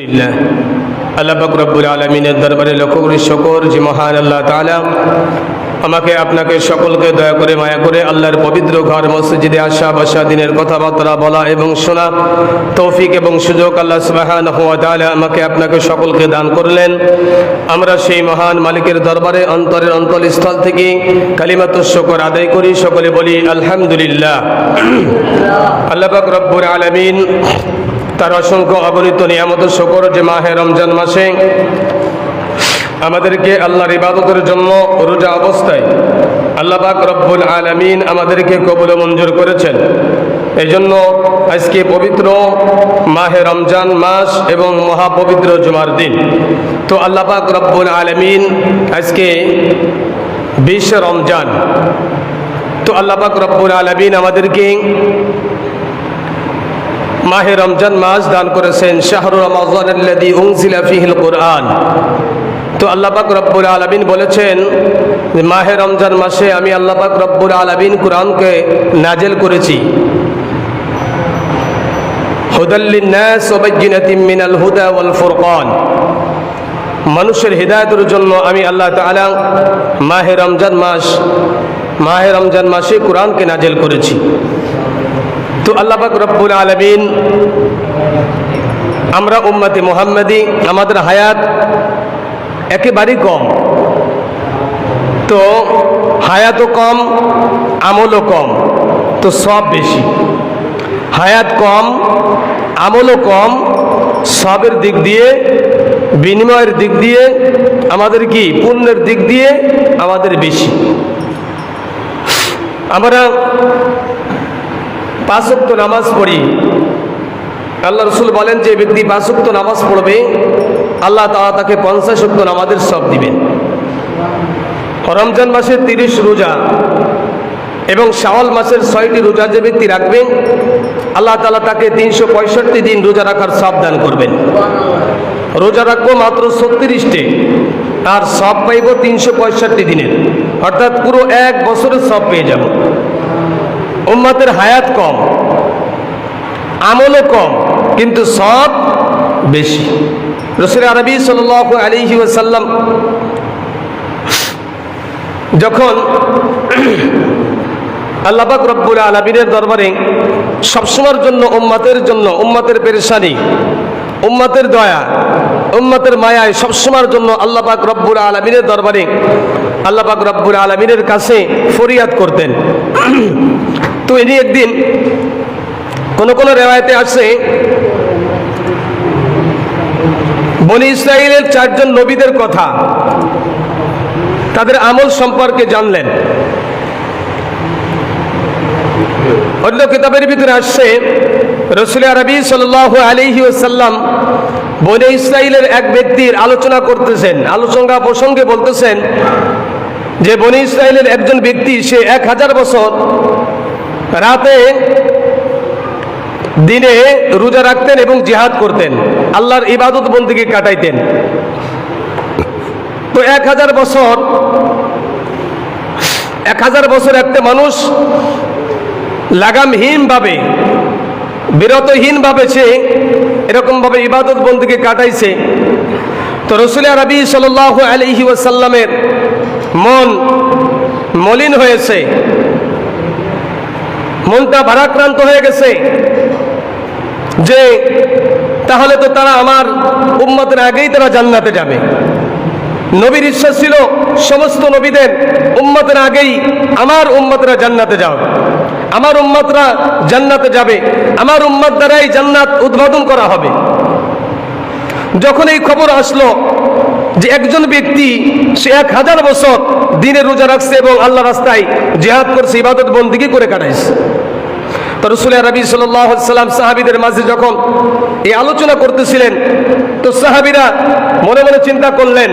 আল্লাহ রব্বুল আলমিনের দরবারে লক্ষ্য করি শকর যে মহান আল্লাহ তালা আমাকে, আপনাকে সকলকে দয়া করে, মায়া করে আল্লাহর পবিত্র ঘর, মসজিদে আসা, বসা, দিনের কথাবার্তা বলা এবং শোনা তৌফিক এবং সুযোগ আল্লাহ সুবাহান হুয়া তাআলা আমাকে, আপনাকে সকলকে দান করলেন। আমরা সেই মহান মালিকের দরবারে অন্তরের অন্তরস্থল থেকে কালিমাত শকর আদায় করি। সকলে বলি আলহামদুলিল্লাহ। আল্লাহ পাক আলমিন তার অসংখ্য অগণিত নিয়ামত শকর যে মাহে রমজান মাসে আমাদেরকে আল্লাহর ইবাদতের জন্য রোজা অবস্থায় আল্লাহ পাক রব্বুল আলমিন আমাদেরকে কবুল মঞ্জুর করেছেন। এই জন্য আজকে পবিত্র মাহে রমজান মাস এবং মহাপবিত্র জুমার দিন। তো আল্লাহ পাক রব্বুল আলমিন আজকে বিশ রমজান। তো আল্লাহ পাক রব্বুল আলমিন আমাদেরকে মাহে রমজান মাস দান করেছেন, শাহরু রমাজানি কোরআন। তো আল্লাহ পাক রব্বুল আলমিন বলেছেন, যে মাহে রমজান মাসে আমি আল্লাহ পাক রব্বুল আলমিন কোরআনকে নাজেল করেছি। ওয়াল মানুষের হৃদায়তের জন্য আমি আল্লাহ তাআলা মাহে রমজান মাস, মাহে রমজান মাসে কোরআনকে নাজেল করেছি। তো আল্লাপাক রব্বুল আলমিন আমরা উম্মতি মোহাম্মদি, আমাদের হায়াত একেবারেই কম। তো হায়াতও কম, আমলও কম, তো সব বেশি। হায়াত কম, আমলও কম, সবের দিক দিয়ে, বিনিময়ের দিক দিয়ে, আমাদের কি পুণ্যের দিক দিয়ে আমাদের বেশি। আমরা পাঁচক্ত নামাজ পড়ি। আল্লাহ রসুল বলেন যে ব্যক্তি পাঁচক্ত নামাজ পড়বে, আল্লাহ তালা তাকে পঞ্চাশক্ত নামাজের সব দিবেন রমজান মাসের তিরিশ রোজা এবং শাওয়াল মাসের ছয়টি রোজা যে ব্যক্তি রাখবেন, আল্লাহ তালা তাকে তিনশো পঁয়ষট্টি দিন রোজা রাখার সব দান করবেন। রোজা রাখব মাত্র ছত্রিশটি, আর সব পাইব তিনশো পঁয়ষট্টি দিনের। অর্থাৎ পুরো এক বছরের সব পেয়ে যাব। উম্মাতের হায়াত কম, আমলও কম, কিন্তু সব বেশি। রসুল আরবি সাল আলিহি ওসাল্লাম যখন আল্লাপাক রব্বুল আলমিনের দরবারে সবসময়ের জন্য, উম্মাতের জন্য, উম্মাতের পেরেশানি, উম্মাতের দয়া, উম্মাতের মায়ায় সবসময়ের জন্য আল্লাপাক রব্বুল আলমিনের দরবারে আল্লাপাক রব্বুল আলমিনের কাছে ফরিয়াদ করতেন। তো ইনি একদিন কোন কোন রেওয়ায়তে আসছে, বনি ইসরায়েলের চারজন নবীদের কথা, তাদের আমল সম্পর্কে জানলেন। অন্য কিতাবের ভিতরে আসছে, রসুল আরবি সাল আলিহি ওসাল্লাম বনে ইসরায়েলের এক ব্যক্তির আলোচনা করতেছেন, আলোচনা প্রসঙ্গে বলতেছেন যে বনে ইসরায়েলের একজন ব্যক্তি, সে এক হাজার বছর রাতে দিনে রোজা রাখতেন এবং জিহাদ করতেন। আল্লাহর ইবাদত বন্দিকে কাটাইতেন। তো এক হাজার বছর, এক হাজার বছর একটা মানুষ লাগামহীনভাবে, বিরতহীনভাবে সে এরকমভাবে ইবাদত বন্দিকে কাটাইছে। তো রসুল রবি সাল আলহি ওয়াসাল্লামের মন মলিন হয়েছে। মনটা ভারাক্রান্ত হয়ে গেছে যে তাহলে তো তারা আমার উম্মতের আগেই তারা জান্নাতে যাবে। নবীর ইচ্ছা ছিল সমস্ত নবীদের উম্মতের আগেই আমার উম্মতরা জান্নাতে যাও। আমার উম্মতরা জান্নাতে যাবে। আমার উম্মত দ্বারাই জান্নাত উদ্বোধন করা হবে। যখন এই খবর আসলো যে একজন ব্যক্তি, সে এক হাজার বছর দিনে রোজা রাখছে এবং আল্লাহ রাস্তায় জেহাদ করছে, ইবাদত বন্দিকে করে কাটাইছে। তো রসুল রবি সাল্লাম সাহাবিদের মাঝে যখন এই আলোচনা করতেছিলেন, তো সাহাবিরা মনে মনে চিন্তা করলেন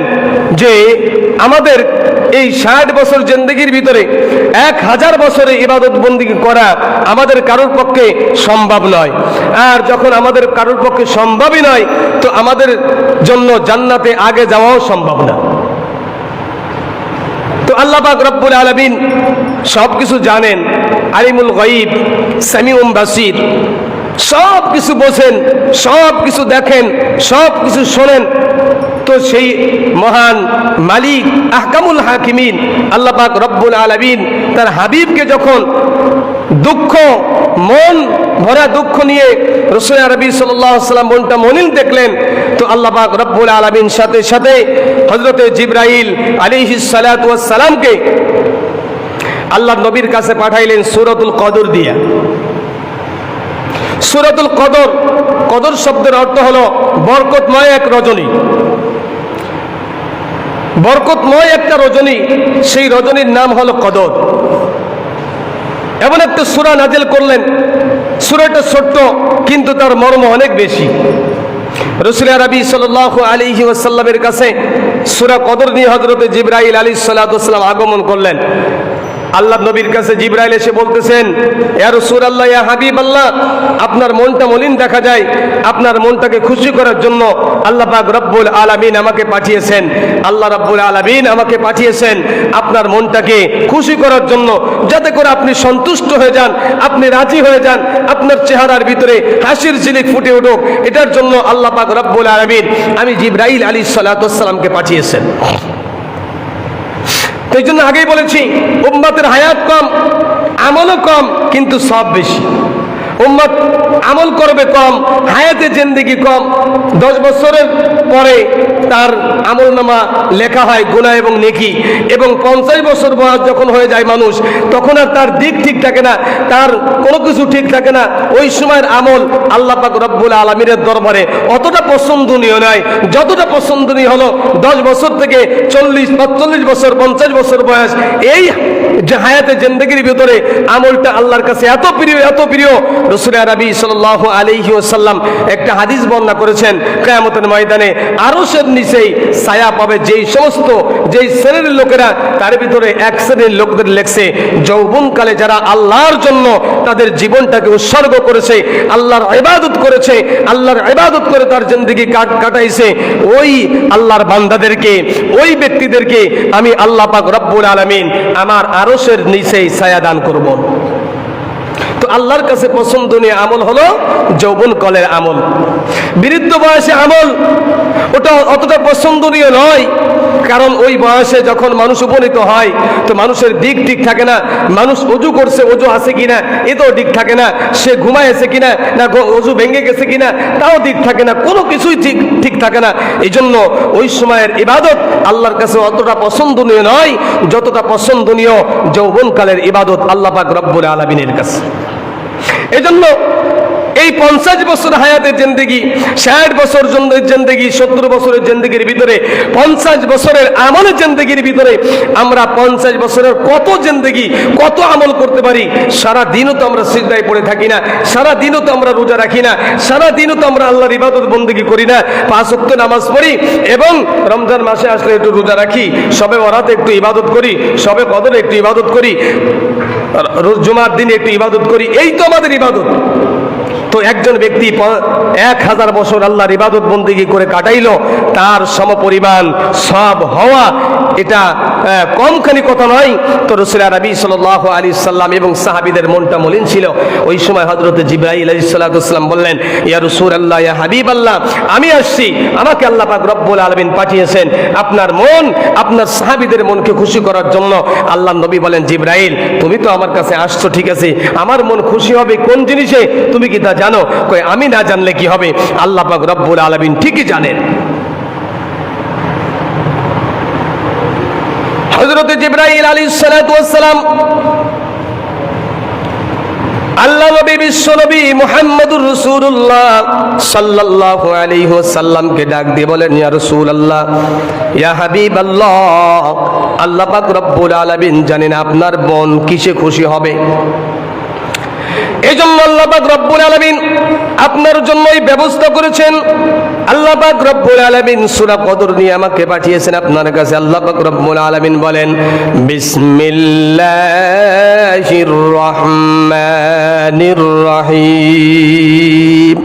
যে আমাদের এই ষাট বছর জিন্দগির ভিতরে এক হাজার বছরে ইবাদত বন্দি করা আমাদের কারোর পক্ষে সম্ভব নয়। আর যখন আমাদের কারোর পক্ষে সম্ভবই নয়, তো আমাদের জন্য জান্নাতে আগে যাওয়াও সম্ভব না। তো আল্লাহ পাক রব্বুল আলমিন সব কিছু জানেন আলিমুল গঈব সামিউম বাসির। সব কিছু বোঝেন, সব কিছু দেখেন, সব কিছু শোনেন। তো সেই মহান মালিক আহকামুল হাকিমিন, আল্লাহ পাক রব্বুল আলমিন তার হাবিবকে যখন দুঃখ, মন ভরা দুঃখ নিয়ে রসুল আরবি সাল্লাম মনটা মনিল দেখলেন, তো আল্লাহ পাক রব্বুল আলমিন সাথে সাথে হজরতে জিব্রাইল আলী সালাতামকে আল্লাহ নবীর কাছে পাঠাইলেন সুরতুল কদর দিয়া। সুরতুল কদর কদর শব্দের অর্থ হলো বরকতময় এক রজনী। বরকতময় একটা রজনী, সেই রজনীর নাম হলো কদর। এমন একটা সুরা নাজেল করলেন। সুরাটা ছোট্ট, কিন্তু তার মর্ম অনেক বেশি। রসুল আরবি সাল আলিহি ওয়াসাল্লামের কাছে সুরা কদর নিয়ে হজরত জিব্রাইল আলী সাল্লাম আগমন করলেন। আল্লাহ নবীর কাছে জিব্রাইল এসে বলতেছেন, ইয়া রাসূলুল্লাহ, ইয়া হাবিবাল্লাহ, আপনার মনটা মলিন দেখা যায়। আপনার মনটাকে খুশি করার জন্য আল্লাহ পাক রব্বুল আলামিন আমাকে পাঠিয়েছেন। আল্লাহ রব্বুল আলামিন আমাকে পাঠিয়েছেন আপনার মনটাকে খুশি করার জন্য। যাতে করে আপনি সন্তুষ্ট হয়ে যান, আপনি রাজি হয়ে যান, আপনার চেহারার ভিতরে হাসির ঝিলিক ফুটে উঠুক। এটার জন্য আল্লাহ পাক রব্বুল আলামিন আমি জিব্রাইল আলী সাল্লাতামকে পাঠিয়েছেন। এই জন্য আগেই বলেছি উম্মাতের হায়াত কম আমলও কম কিন্তু সব বেশি। উম্মত আমল করবে কম, হায়াতে জেন্দিগি কম। দশ বছরের পরে তার আমল নামা লেখা হয় গুণা এবং নেকি। এবং পঞ্চাশ বছর বয়স যখন হয়ে যায় মানুষ, তখন আর তার দিক ঠিক থাকে না, তার কোনো কিছু ঠিক থাকে না। ওই সময়ের আমল আল্লাহ পাক রব্বুল আলমীর দরবারে অতটা পছন্দনীয় নয়। যতটা পছন্দনীয় হলো দশ বছর থেকে চল্লিশ, পাঁচচল্লিশ বছর, পঞ্চাশ বছর বয়স, এই হায়াতে জেন্দেগির ভিতরে আমলটা আল্লাহর কাছে এত প্রিয় এত প্রিয় রসুল আরবি সাল আলহি ওসাল্লাম একটা হাদিস বর্ণনা করেছেন, কেয়ামতের ময়দানে আরও সে নিচেই ছায়া পাবে, যেই সমস্ত, যেই শ্রেণির লোকেরা তার ভিতরে এক শ্রেণির লোকদের লেখছে, যৌবনকালে যারা আল্লাহর জন্য তাদের জীবনটাকে উৎসর্গ করেছে, আল্লাহর ইবাদত করেছে, আল্লাহর ইবাদত করে তার জিন্দগি কাটাইছে, ওই আল্লাহর বান্দাদেরকে, ওই ব্যক্তিদেরকে আমি আল্লাহ পাক রব্বুল আলমিন আমার আরসের নিচেই ছায়া দান করব। তো আল্লাহর কাছে পছন্দনীয় আমল হলো যৌবন কলের আমল। বৃদ্ধ বয়সে আমল, ওটা অতটা পছন্দনীয় নয়, কারণ ওই বয়সে যখন মানুষ উপনীত হয়, তো মানুষের দিক ঠিক থাকে না, মানুষ অজু করছে, অজু আছে কিনা এতেও দিক থাকে না, সে ঘুমাইছে কিনা, না অজু ভেঙে গেছে কিনা, তাও দিক থাকে না, কোনো কিছুই ঠিক ঠিক থাকে না। এই জন্য ওই সময়ের ইবাদত আল্লাহর কাছে অতটা পছন্দনীয় নয়, যতটা পছন্দনীয় যৌবনকালের ইবাদত আল্লাহ পাক রব্বুল আলমিনের কাছে। এজন্য এই পঞ্চাশ বছর হায়াতের জেন্দেগি, ষাট বছর জেন্দেগি, সত্তর বছরের জেন্দেগির ভিতরে, পঞ্চাশ বছরের আমলের জেন্দেগির ভিতরে আমরা পঞ্চাশ বছরের কত জেন্দেগি, কত আমল করতে পারি? সারা দিনও তো আমরা সিজদায় পড়ে থাকি না, সারা দিনও তো আমরা রোজা রাখি না, সারা দিনও তো আমরা আল্লাহর ইবাদত বন্দেগি করি না। পাঁচ অক্ত নামাজ পড়ি এবং রমজান মাসে আসলে একটু রোজা রাখি, সবে ওরাতে একটু ইবাদত করি, সবে কদরে একটু ইবাদত করি। রোজ জুমার দিনে একটু ইবাদত করি এই তো আমাদের ইবাদত। তো একজন ব্যক্তি এক হাজার বছর আল্লাহর ইবাদত বন্দিগি করে কাটাইল, তার সমপরিমাণ সব হওয়া এটা কমখানি কথা নয়। তো রসুল রবি সাল আলী সাল্লাম এবং সাহাবিদের মনটা মলিন ছিল। ওই সময় হজরত জিব্রাহিল আলী সাল্লাহাম বললেন, ইয়া রসুল আল্লাহ ইয়া হাবিব আল্লাহ আমি আসছি। আমাকে আল্লাহ পাক রব্বুল আলমিন পাঠিয়েছেন আপনার মন, আপনার সাহাবিদের মনকে খুশি করার জন্য। আল্লাহ নবী বলেন জিব্রাহিল তুমি তো আমার কাছে আসছো, ঠিক আছে। আমার মন খুশি হবে কোন জিনিসে? তুমি কি তা জানো? কই আমি না জানলে কি হবে? আল্লাহ পাক রব্বুল আলমিন ঠিকই জানেন। হজরত জিব্রাহিল আলী সালাম আল্লাহ নবী, বিশ্ব নবী মুহাম্মদুর রসুল্লাহ সাল্লাহ আলাইহি সাল্লামকে ডাক দিয়ে বলেন, ইয়া রাসূলুল্লাহ, ইয়া হাবিবাল্লাহ, আল্লাহ পাক রব্বুল আলামিন জানেন আপনার বোন কিসে খুশি হবে? এই জন্য আল্লাহ পাক রব্বুল আলামিন আপনার জন্যই ব্যবস্থা করেছেন। আল্লাহ পাক রব্বুল আলামিন সূরা কদর নিয়ে আমাকে পাঠিয়েছেন আপনার কাছে। আল্লাহ পাক রব্বুল আলামিন বলেন, বিসমিল্লাহির রহমানির রহিম।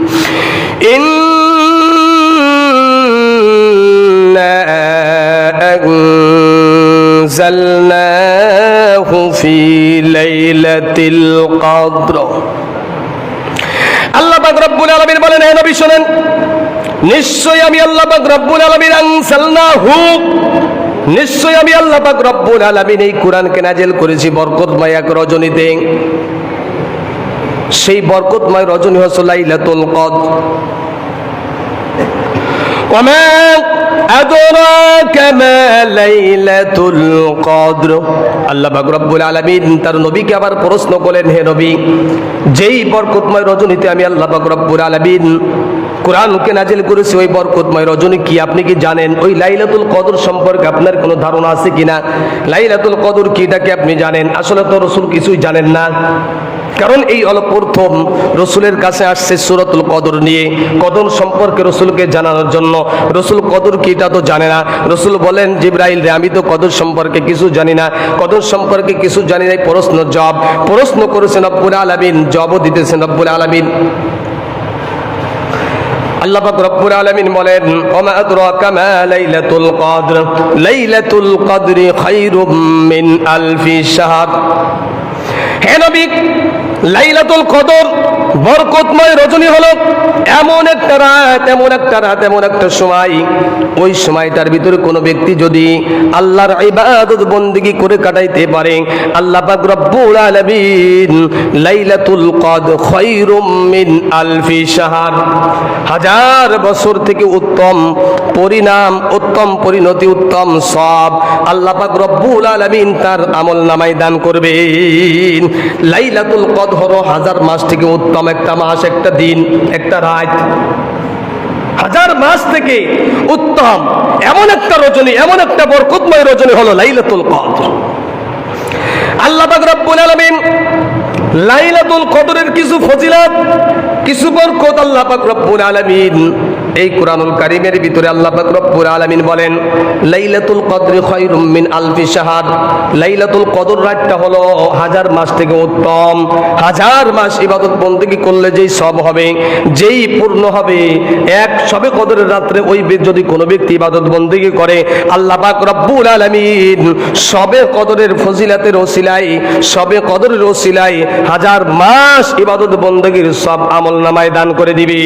ফি লাইলাতিল কদর। আল্লাহ পাক রব্বুল আলামিন বলেন, হে নবী শুনেন, নিশ্চয়ই আমি আল্লাহ পাক রব্বুল আলামিন আনসালনাহু। নিশ্চয়ই আমি আল্লাহ পাক রব্বুল আলামিন এই কোরআনকে নাজিল করেছি বরকতময় এক রজনীতে। সেই বরকতময় রজনী হচ্ছে লাইলাতুল কদর। وما أدراك ما ليلة القدر আল্লাহ পাক রব্বুল আলামিন তার নবীকে আবার প্রশ্ন করলেন হে নবী যেই বরকতময় রজনীতে আমি আল্লাহ পাক রব্বুল আলামিন কোরআনকে নাজিল করেছি ওই বরকতময় রজনী কি আপনি কি জানেন ওই লাইলাতুল কদর সম্পর্কে আপনার কোনো ধারণা আছে কিনা লাইলাতুল কদর কিটাকে আপনি জানেন আসলে তো রসুল কিছুই জানেন না কারণ এই হলো প্রথম রসুলের কাছে আসছে সুরতুল কদর নিয়ে, কদর সম্পর্কে রসুলকে জানানোর জন্য। রসুল কদর কি এটা তো জানে না। রসুল বলেন, জিব্রাইল রে, আমি তো কদর সম্পর্কে কিছু জানি না। কদর সম্পর্কে কিছু জানি না প্রশ্ন জব প্রশ্ন করেছেন আব্বুল আলমিন জবও দিতেছেন আব্বুল আলমিন। আল্লাহ পাক আলামিন বলেন, ওমা লাইলাতুল কদর। লাইলাতুল কদরি মিন আলফি হে নবী লাইলাতুল কদর বরকতময় রজনী হলো এমন একটা রাত, এমন একটা রাত, এমন একটা সময়। ওই সময়টার ভিতরে কোনো ব্যক্তি যদি আল্লাহর ইবাদত বন্দিগি করে কাটাইতে পারে, আল্লাহ পাক রব্বুল আলামিন লাইলাতুল কদর খায়রুম মিন আলফি শাহর। হাজার বছর থেকে উত্তম পরিণাম, উত্তম পরিণতি, উত্তম সব আল্লাহ পাক রব্বুল আলামিন তার আমল নামায় দান করবেন। লাইলাতুল কদর হাজার মাস থেকে উত্তম একটা মাস, একটা দিন, একটা রাত। হাজার মাস থেকে উত্তম, এমন একটা রজনী, এমন একটা বরকতময় রজনী হলো লাইলাতুল কদর। আল্লাহ রব্বুল আলামিন লাইলাতুল কদরের কিছু ফজিলত, কিছু বরকত আল্লাহ রব্বুল আলামিন এই কোরআনুল কারীমের ভিতরে আল্লাহ রব্বুল আলামিন বলেন, লাইলাতুল কদরি খায়রুম মিন আলফি শাহর লাইলাতুল কদর রাতটা হলো হাজার মাস থেকে উত্তম। হাজার মাস ইবাদত বন্দেগী করলে যেই সব হবে, যেই পূর্ণ হবে, এক সবে কদরের রাত্রে ওই যদি কোনো ব্যক্তি ইবাদত বন্দেগী করে, আল্লাহ পাক রব্বুল আলামিন সবে কদরের ফজিলাতের ওসিলাই সবে কদরের ওসিলাই হাজার মাস ইবাদত বন্দেগীর সব আমল নামায় দান করে দিবি।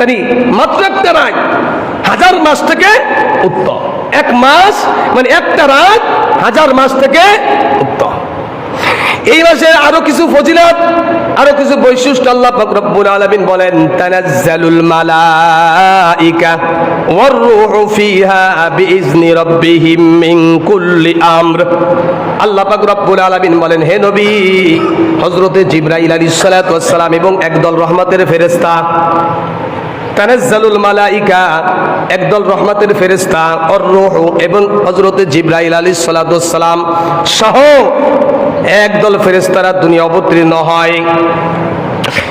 তাই মাত্র একটা রাত। হাজার মাস থেকে উত্তম এক মাস মানে একটা রাত, হাজার মাস থেকে উত্তম এই মাসে আরও কিছু ফজিলত, আরও কিছু বৈশিষ্ট্য আল্লাহ রব্বুল আলামিন বলেন, তানাজ্জালুল মালাইকা ওয়ার রূহু ফিহা বিইজনি রাব্বিহিম মিন কুল্লি আমর। আল্লাহ পাক রব্বুল আলামিন বলেন, হে নবী, হযরতে জিবরাইল আলাইহিস সালাতু ওয়াস সালাম এবং একদল রহমতের ফেরেশতা তানাজ্জালুল মালাইকা, একদল রহমতের ফেরেশতা অর রূহ এবং হযরতে জিবরাইল আলাইহিস সালাতু সালাম সহ একদল ফেরেশতারা দুনিয়া অবতীর্ণ হয়।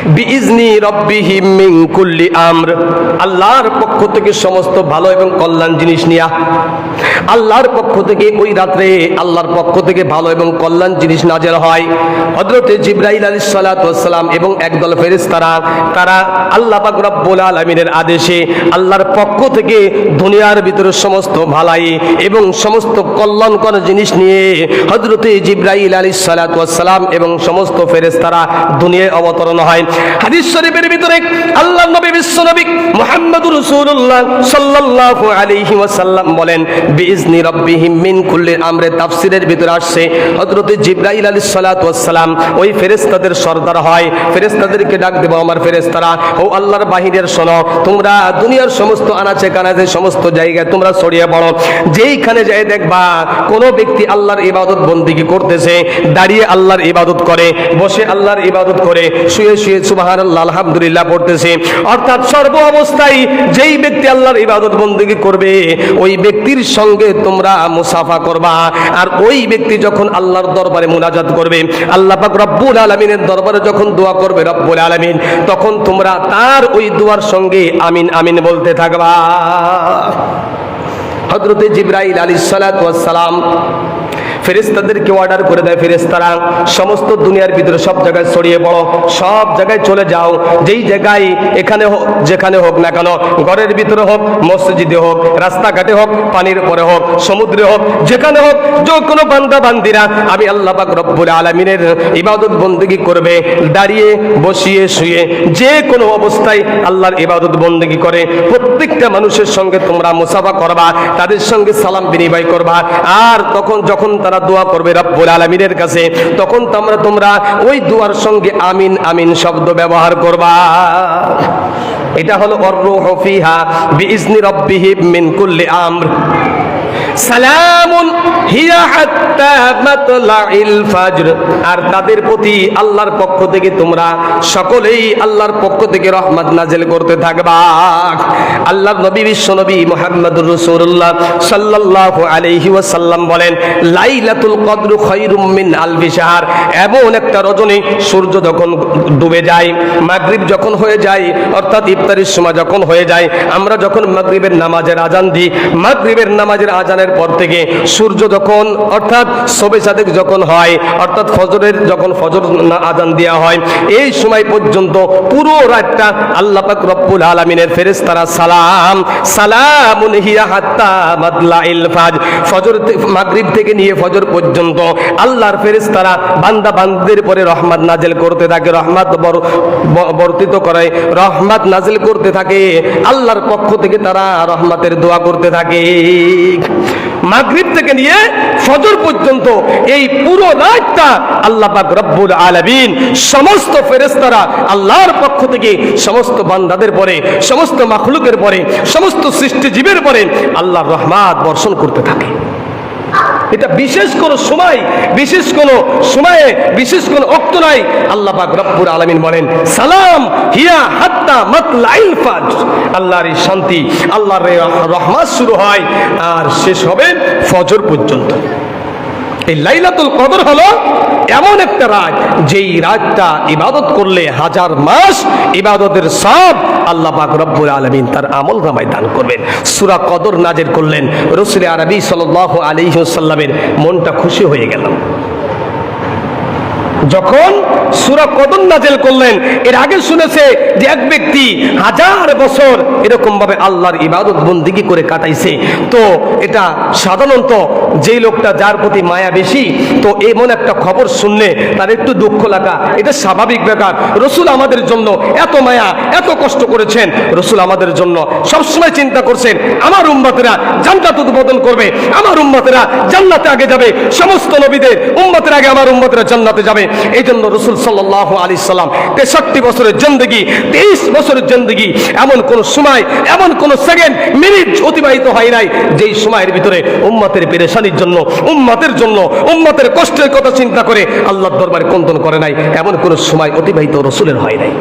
বিইজনি রব্বিহিম মিন কুল্লি আমর। আল্লাহর পক্ষ থেকে সমস্ত ভালো এবং কল্যাণ জিনিস নিয়া। আল্লাহর পক্ষ থেকে ওই রাত্রে আল্লাহর পক্ষ থেকে ভালো এবং কল্যাণ জিনিস নাজেল হয়। হযরতে জিবরাইল আলাইহিস সালাতু ওয়াস সালাম এবং একদল ফেরেশতারা, তারা আল্লাহ পাক আলামিনের আদেশে আল্লাহর পক্ষ থেকে দুনিয়ার ভিতরে সমস্ত ভালাই এবং সমস্ত কল্যাণকর জিনিস নিয়ে হযরতে জিবরাইল আলাইহিস সালাতু ওয়াস সালাম এবং সমস্ত ফেরেশতারা দুনিয়ায় অবতরণ হয়। হাদিস শরীফের ভিতরে আল্লাহ নবী বিশ্ব নবী রাসূলুল্লাহ সাল্লাল্লাহু আলাইহি ওয়াসাল্লাম বলেন বিইজনি রাব্বিহিম মিন কুল্লি আমরে, তাফসীরের ভিতরে আসছে, হযরতে জিবরাইল আলাইহিস সালাতু ওয়াস সালাম ওই ফেরেশতাদের সর্দার হয়, ফেরেশতাদেরকে ডাক দেব আমার ফেরেশতারা, ও আল্লাহর শোনো, তোমরা দুনিয়ার সমস্ত আনাচে কানাচে সমস্ত জায়গায় তোমরা ছড়িয়ে পড়ো, যেইখানে যাই দেখবা কোন ব্যক্তি আল্লাহর ইবাদত বন্দিগি করতেছে, দাঁড়িয়ে আল্লাহর ইবাদত করে, বসে আল্লাহর ইবাদত করে, শুয়ে শুয়ে আলহামদুলিল্লাহ পড়তেছে। অর্থাৎ সর্ব অবস্থায় যেই ব্যক্তি আল্লাহর ইবাদত বন্দিগি করবে, ওই ব্যক্তির সঙ্গে তোমরা মুসাফা করবা। আর ওই ব্যক্তি যখন আল্লাহর দরবারে মুনাজাত করবে, আল্লাহ পাক রব্বুল আলামিনের দরবারে যখন দোয়া করবে রব্বুল আলামিন, তখন তোমরা তার ওই দোয়ার সঙ্গে আমিন আমিন বলতে থাকবা। হযরতে জিবরাইল সালাতু সালাম ফেরেস্তাদেরকে অর্ডার করে দেয় ফেরেস্তারা সমস্ত দুনিয়ার ভিতরে সব জায়গায় ছড়িয়ে পড়ো, সব জায়গায় চলে যাও, যেই জায়গায় এখানে হোক, যেখানে হোক না কেন, ঘরের ভিতরে হোক, মসজিদে হোক, রাস্তাঘাটে হোক, পানির উপরে হোক, সমুদ্রে হোক, যেখানে হোক, যে কোনো বান্দা বান্দিরা, আমি আল্লাহ পাক রব্বুল আলমিনের ইবাদত বন্দেগি করবে, দাঁড়িয়ে, বসিয়ে, শুয়ে, যে কোনো অবস্থায় আল্লাহর ইবাদত বন্দেগি করে, প্রত্যেকটা মানুষের সঙ্গে তোমরা মুসাফা করবা, তাদের সঙ্গে সালাম বিনিময় করবা, আর তখন, যখন তারা দোয়া করবে রব্বুল আলমিনের কাছে। তখন তোমরা তোমরা ওই দোয়ার সঙ্গে আমিন আমিন শব্দ ব্যবহার করবা। এটা হলো অর্রুহ ফিহা বিইজনি রব্বিহিব মিন কুল্লি আমর। আর তাদের প্রতি আল্লাহর পক্ষ থেকে তোমরা সকলেই আল্লাহর পক্ষ থেকে রহমত নাজেল করতে থাকবা। আল্লাহর নবী, বিশ্ব নবী মুহাম্মদুর রাসূলুল্লাহ সাল্লাল্লাহু আলাইহি ওয়াসাল্লাম বলেন, লাইলাতুল কদর খায়রুম মিন আলফি শাহর। এমন একটা রজনী সূর্য যখন ডুবে যায়, মাগরিব যখন হয়ে যায়, অর্থাৎ ইফতারির সময় যখন হয়ে যায়, আমরা যখন মাগরিবের নামাজের আজান দিই, মাগরিবের নামাজের আজানের পর থেকে সূর্য যখন, অর্থাৎ সবে সাদেক যখন হয়, অর্থাৎ ফজরের যখন ফজর আজান দেওয়া হয়, এই সময় পর্যন্ত পুরো রাতটা আল্লাহ পাক রব্বুল আলামিনের ফেরেশতারা সালাম, সালামুন হিয়া হাত্তা মাতলাইল ফাজ। ফজর মাগরিব থেকে নিয়ে ফজর পর্যন্ত আল্লাহর ফেরেশতারা বান্দা বান্দাদের পরে রহমত নাজেল করতে থাকে, রহমত বর- বর্তিত করে, রহমত নাজেল করতে থাকে। আল্লাহর পক্ষ থেকে তারা রহমতের দোয়া করতে থাকে। মাগরিব থেকে নিয়ে ফজর পর্যন্ত এই পুরো রাতটা আল্লাহ পাক রব্বুল আলামিন সমস্ত ফেরেশতারা আল্লাহর পক্ষ থেকে সমস্ত বান্দাদের পরে, সমস্ত মাখলুকের পরে, সমস্ত সৃষ্টিজীবের পরে আল্লাহর রহমাত বর্ষণ করতে থাকে। এটা বিশেষ কোন সময়, বিশেষ কোন সময়ে, বিশেষ কোন অক্ত নাই। আল্লাহ পাক রব্বুল আলামিন বলেন, সালাম হিয়া হাত্তা মাতলাইল ফাজ আল্লাহর এই শান্তি, আল্লাহর রহমত শুরু হয় আর শেষ হবে ফজর পর্যন্ত। এই লাইলাতুল কদর হলো এমন একটা রাত, যেই রাতটা ইবাদত করলে হাজার মাস ইবাদতের সব আল্লাহ পাক রব্বুল আলমিন তার আমল নামায় দান করবেন। সুরা কদর নাজের করলেন। রসুল আরবি সাল আলী সাল্লামের মনটা খুশি হয়ে গেল। যখন সুরা কদর নাজেল করলেন, এর আগে শুনেছে যে এক ব্যক্তি হাজার বছর এরকম ভাবে আল্লাহর ইবাদত বন্দিগি করে কাটাইছে। তো এটা সাধারণত যেই লোকটা যার প্রতি মায়া বেশি, তো এমন একটা খবর শুনলে তার একটু দুঃখ লাগা। এটা স্বাভাবিক ব্যাপার। রসুল আমাদের জন্য এত মায়া, এত কষ্ট করেছেন। রসুল আমাদের জন্য সবসময় চিন্তা করছেন, আমার উম্মতেরা জান্নাত উদ্বোধন করবে, আমার উম্মতেরা জান্নাতে আগে যাবে, সমস্ত নবীদের উম্মতের আগে আমার উম্মতেরা জান্নাতে যাবে। এই জন্য রসুল সাল্লাহ আলী সাল্লাম তেষট্টি বছরের জিন্দগি তেইশ বছরের জিন্দগি, এমন কোন সময়, এমন কোন সেকেন্ড, মিনিট অতিবাহিত হয় নাই যেই সময়ের ভিতরে উম্মাতের পেরেশানির জন্য, উম্মাতের জন্য, উম্মতের কষ্টের কথা চিন্তা করে আল্লাহর দরবারে কন্দন করে নাই, এমন কোন সময় অতিবাহিত রসুলের হয় নাই।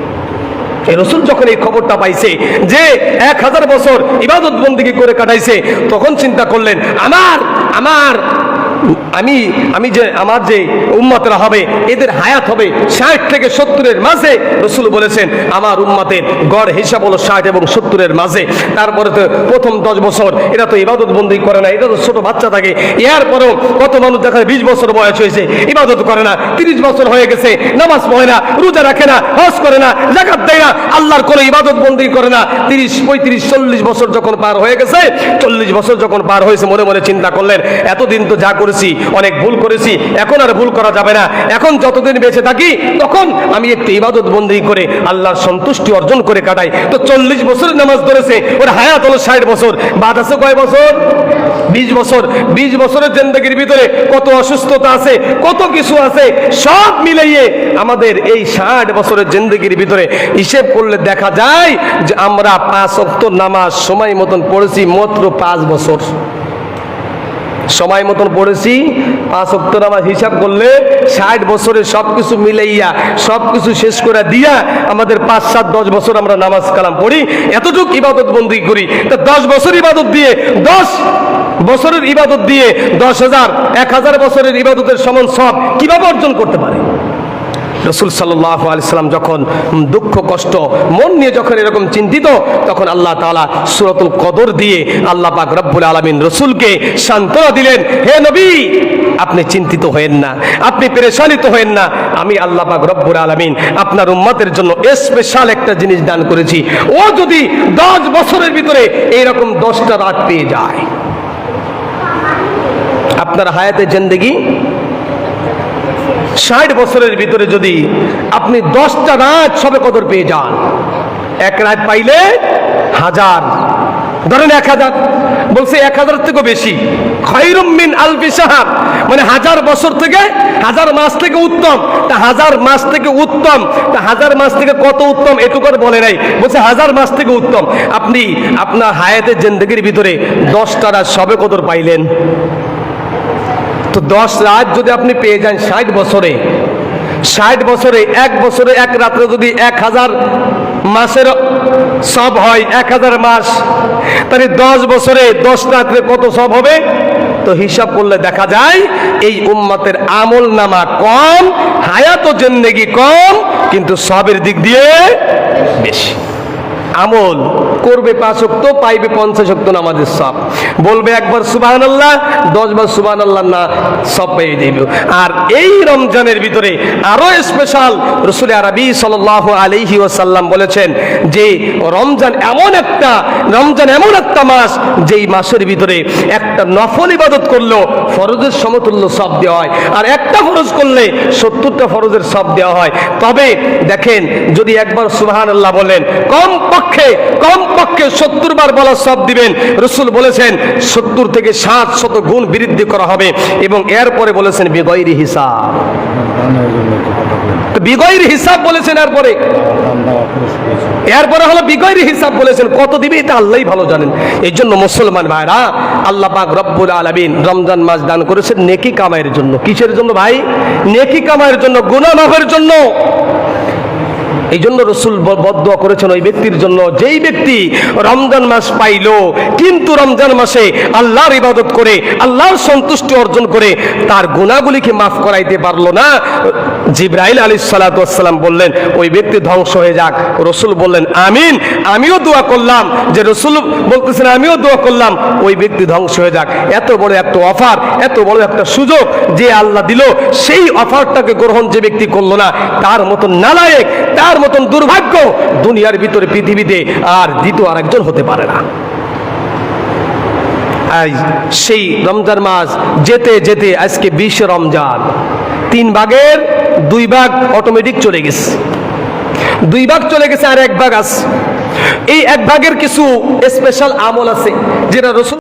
রসুল যখন এই খবরটা পাইছে যে এক হাজার বছর ইবাদত বন্দিগি করে কাটাইছে, তখন চিন্তা করলেন, আমার আমার আমি আমি যে, আমার যে উম্মতরা হবে, এদের হায়াত হবে ষাট থেকে সত্তরের মাঝে, রসুল বলেছেন, আমার উম্মতের গড় হিসাব হলো ষাট এবং সত্তরের মাঝে। তারপরে তো প্রথম দশ বছর, এরা তো ইবাদত বন্দি করে না এটা তো ছোট বাচ্চা থাকে। এরপরেও কত মানুষ দেখা যায় বিশ বছর বয়স হয়েছে, ইবাদত করে না, তিরিশ বছর হয়ে গেছে, নামাজ পড়ে না, রোজা রাখে না, হজ করে না, জাকাত দেয় না, আল্লাহর কোনো ইবাদত বন্দি করে না। তিরিশ, পঁয়ত্রিশ, চল্লিশ বছর যখন পার হয়ে গেছে, চল্লিশ বছর যখন পার হয়েছে মনে মনে চিন্তা করলেন, এতদিন তো যা করেছি, অনেক ভুল করেছি, এখন আর ভুল করা যাবে না। এখন যতদিন বেঁচে থাকি, তখন আমি একটু ইবাদত বন্দি করে আল্লাহর সন্তুষ্টি অর্জন করে কাটাই। তো চল্লিশ বছরের নামাজ ধরেছে, ওর হায়াত হলো ষাট বছর। বাদ আছে কয় বছর? বিশ বছর। বিশ বছরের জিন্দগির ভিতরে কত অসুস্থতা আছে, কত কিছু আছে, সব মিলাইয়ে আমাদের এই ষাট বছরের জিন্দগির ভিতরে হিসেব করলে দেখা যায় যে আমরা পাঁচ অক্ত নামাজ সময় মতন পড়েছি মাত্র পাঁচ বছর। সময় মতন পড়েছি, পাঁচ অক্টোর আমার হিসাব করলে ষাট বছরে সবকিছু মিলাইয়া সব কিছু শেষ করে দিয়া আমাদের পাঁচ, সাত, দশ বছর আমরা নামাজ কালাম পড়ি। এতটুকু ইবাদত বন্দি করি। তা দশ বছর ইবাদত দিয়ে, দশ বছরের ইবাদত দিয়ে দশ হাজার, এক হাজার বছরের ইবাদতের সমান সব কীভাবে অর্জন করতে পারে? রসুল সাল্লাহ আলিয়াল্লাম যখন দুঃখ, কষ্ট, মন নিয়ে যখন এরকম চিন্তিত, তখন আল্লাহ তাআলা সুরতুল কদর দিয়ে আল্লাহ পাক রব্বুল আলমিন রসুলকে সান্ত্বনা দিলেন, হে নবী, আপনি চিন্তিত হয়েন না, আপনি পেরেশানিত হয়েন না, আমি আল্লাহ পাক রব্বুর আলমিন আপনার উম্মতের জন্য স্পেশাল একটা জিনিস দান করেছি, ও যদি দশ বছরের ভিতরে এইরকম দশটা রাত পেয়ে যায়। আপনার হায়াতে জিন্দেগি ষাট বছরের ভিতরে যদি আপনি দশটা রাত সবে কদর পেয়ে যান, এক রাত পাইলে হাজার, ধরেন এক হাজার, বলছে এক হাজার থেকেও বেশি। খৈরুমিন আলফি মানে হাজার বছর থেকে, হাজার মাস থেকে উত্তম। তা হাজার মাস থেকে উত্তম, তা হাজার মাস থেকে কত উত্তম, এটুকু বলে নাই। বলছে হাজার মাস থেকে উত্তম। আপনি আপনার হায়াতের জিন্দগির ভিতরে দশটা রাত সবে কদর পাইলেন। তো দশ রাত যদি আপনি পেয়ে যান ষাট বছরে ষাট বছরে, এক বছরে, এক রাত্রে যদি এক হাজার মাসের সব হয়, এক হাজার মাস, তাহলে দশ বছরে, দশ রাত্রে কত সব হবে? তো হিসাব করলে দেখা যায়, এই উম্মতের আমল নামা কম, হায়াত জেন্দেগি কম, কিন্তু সবের দিক দিয়ে বেশি। আমল করবে পাঁচ অক্ত পাইবে পঞ্চাশ অক্ত নামাজের সব বলবে একবার সুবাহান আল্লাহ দশ বার সুবাহান আল্লাহ না, সব পেয়ে যাইবে। আর এই রমজানের ভিতরে আরও স্পেশাল রসুল আরবি সাল আলহি ওসাল্লাম বলেছেন যে, রমজান এমন একটা, রমজান এমন একটা মাস যেই মাসের ভিতরে একটা নফল ইবাদত করলেও ফরজের সমতুল্য সব দেওয়া হয়। আর একটা ফরজ করলে সত্তরটা ফরজের সব দেওয়া হয়। তবে দেখেন, যদি একবার সুবাহান আল্লাহ বলেন কম পক্ষে কম পক্ষে সত্তর বার বলা সব দিবেন। রসুল বলেছেন, সত্তর থেকে সাত শত গুণ বৃদ্ধি করা হবে এবং এরপরে বলেছেন বিগৈরি হিসাব। তো বিগৈর হিসাব বলেছেন এরপরে। এরপরে হলো বিগৈর হিসাব বলেছেন। কত দিবে এটা আল্লাহই ভালো জানেন। এই জন্য মুসলমান ভাইরা, আল্লাহ পাক রব্বুল আলামিন রমজান মাস দান করেছেন নেকি কামাইয়ের জন্য। কিসের জন্য ভাই? নেকি কামাইয়ের জন্য, গুনাহ মাফের জন্য। এই জন্য রসুল বদুয়া করেছেন ওই ব্যক্তির জন্য। যেই ব্যক্তি রমজান মাস পাইল, কিন্তু রমজান মাসে আল্লাহর ইবাদত করে, আল্লাহর সন্তুষ্টি অর্জন করে, তার গুণাগুলিকে মাফ করাইতে পারল না। জিব্রাইল আলী সালাতাম বললেন, ওই ব্যক্তি ধ্বংস হয়ে যাক। রসুল বললেন, আমিন, আমিও দোয়া করলাম। যে রসুল বলতেছেন, আমিও দোয়া করলাম। ওই ব্যক্তি ধ্বংস হয়ে যাক। এত বড় একটা অফার, এত বড় একটা সুযোগ যে আল্লাহ দিল, সেই অফারটাকে গ্রহণ যে ব্যক্তি করল না, তার মতন নালায়েক, তার মতন দুর্ভাগ্য দুনিয়ার ভিতরে পৃথিবীতে আর দ্বিতীয় আরেকজন হতে পারে না। সেই রমজান মাস যেতে যেতে আজকে বিশ রমজান। তিন ভাগের দুই ভাগ অটোমেটিক চলে গেছে। দুই ভাগ চলে গেছে আর এক ভাগ আছে। এই এক ভাগের কিছু স্পেশাল আমল আছে, যেটা রসুল